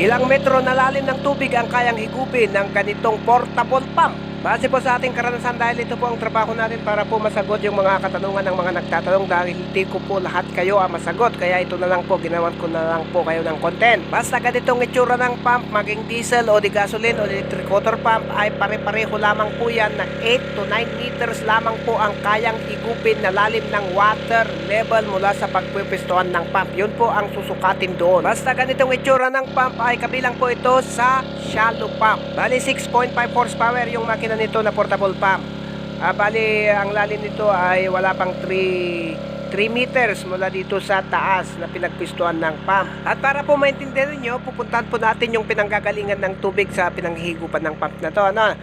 Ilang metro na lalim ng tubig ang kayang higupin ng ganitong portable pump. Base po sa ating karanasan dahil ito po ang trabaho natin para po masagot yung mga katanungan ng mga nagtatanong dahil hindi ko po lahat kayo ang masagot kaya ito na lang po ginawan ko na lang po kayo ng content. Basta ganitong itsura ng pump maging diesel o di gasoline o electric water pump ay pare-pareho lamang po yan na 8 to 9 meters lamang po ang kayang higupin na lalim ng water level mula sa pagpipistuhan ng pump. Yun po ang susukatin doon. Basta ganitong itsura ng pump ay kabilang po ito sa shallow pump. Bali 6.5 horsepower yung makina nito na portable pump. Ah, bali ang lalim nito ay wala pang 3 3 meters mula dito sa taas na pinagpistuhan ng pump. At para po maintindihan niyo, pupuntahan po natin yung pinanggagalingan ng tubig sa pinanghihigupan ng pump na to. Ano?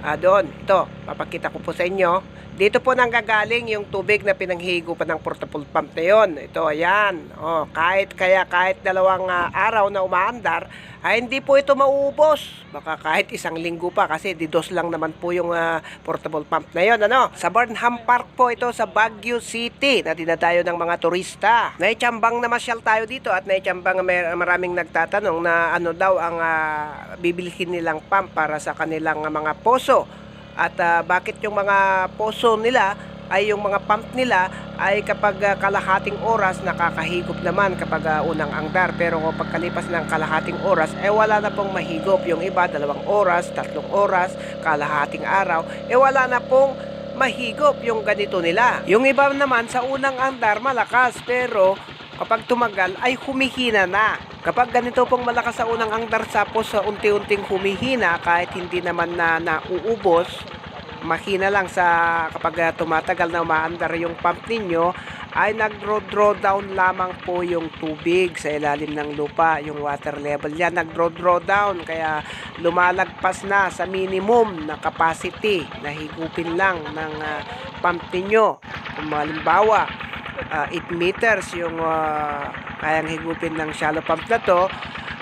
Ah, doon, ito, papakita ko po sa inyo. Dito po nanggagaling yung tubig na pinanghihigupan ng portable pump na yon. Ito, ayan. Oh, kahit kaya kahit dalawang ah, araw na umaandar, ay hindi po ito mauubos. Baka kahit isang linggo pa kasi didos lang naman po yung ah, portable pump na yon. Ano? Sa Burnham Park po ito sa Baguio City na dinadayo ng mga turista. Naitsambang na masyal tayo dito at naitsambang maraming nagtatanong na ano daw ang ah, bibilhin nilang pump para sa kanilang ah, mga poso. At ah, bakit yung mga poso nila ay yung mga pump nila ay kapag ah, kalahating oras nakakahigop naman kapag ah, unang angdar. Pero kapag kalipas ng kalahating oras eh wala na pong mahigop. Yung iba dalawang oras, tatlong oras, kalahating araw eh wala na pong mahigop yung ganito nila. Yung iba naman sa unang andar malakas. Pero kapag tumagal ay humihina na. Kapag ganito pong malakas sa unang angdar tapos sa unti-unting humihina kahit hindi naman na nauubos, mahina lang sa kapag ah, tumatagal na umaandar yung pump ninyo ay nag-draw down lamang po yung tubig sa ilalim ng lupa, yung water level yan nag-draw down kaya lumalagpas na sa minimum na capacity na higupin lang ng ah, pump ninyo. Kung halimbawa, ah, 8 meters yung ah, kayang higupin ng shallow pump na to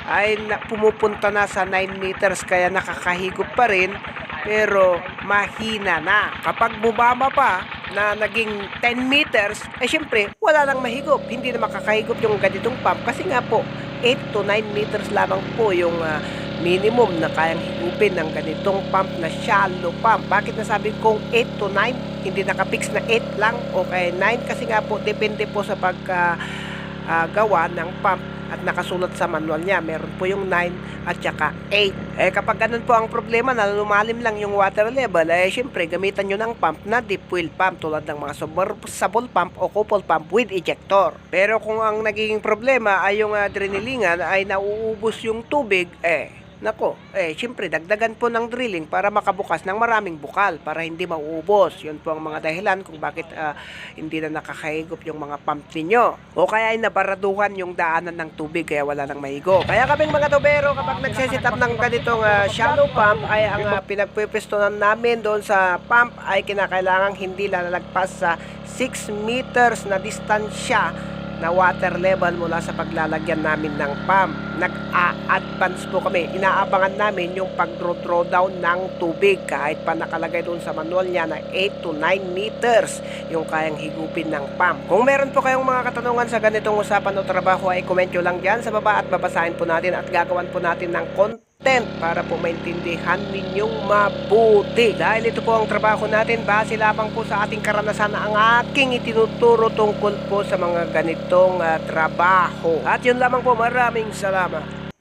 ay na, pumupunta na sa 9 meters kaya nakakahigop pa rin pero mahina na. Kapag bumaba pa na naging 10 meters, eh syempre wala nang mahigop. Hindi na makakahigop yung ganitong pump kasi nga po 8 to 9 meters lamang po yung ah, minimum na kayang higupin ng ganitong pump na shallow pump. Bakit nasabi kong 8 to 9? Hindi nakapix na 8 lang o kaya 9 kasi nga po depende po sa pagka ah, gawa ng pump at nakasulat sa manual niya. Meron po yung 9 at saka 8. Eh kapag ganun po ang problema na lumalim lang yung water level, eh syempre gamitan nyo ng pump na deep well pump tulad ng mga submersible pump o couple pump with ejector. Pero kung ang nagiging problema ay yung uh, drinilingan ay nauubos yung tubig, eh Nako, eh, syempre, dagdagan po ng drilling para makabukas ng maraming bukal para hindi mauubos. Yun po ang mga dahilan kung bakit ah, hindi na nakakahigop yung mga pump ninyo. O kaya ay nabaraduhan yung daanan ng tubig kaya wala nang mahigo. Kaya kaming mga tubero, kapag nagsisit up ng ganitong ah, shallow pump, ay ang uh, pinagpipistonan namin doon sa pump ay kinakailangang hindi lalagpas sa 6 meters na distansya na water level mula sa paglalagyan namin ng pump. Nag-a-advance po kami. Inaabangan namin yung pag-draw down ng tubig kahit pa nakalagay doon sa manual niya na 8 to 9 meters yung kayang higupin ng pump. Kung meron po kayong mga katanungan sa ganitong usapan o trabaho ay comment lang dyan sa baba at babasahin po natin at gagawan po natin ng content para po maintindihan ninyong mabuti. Dahil ito po ang trabaho natin, base lamang po sa ating karanasan na ang aking itinuturo tungkol po sa mga ganitong ah, trabaho. At yun lamang po, maraming salamat.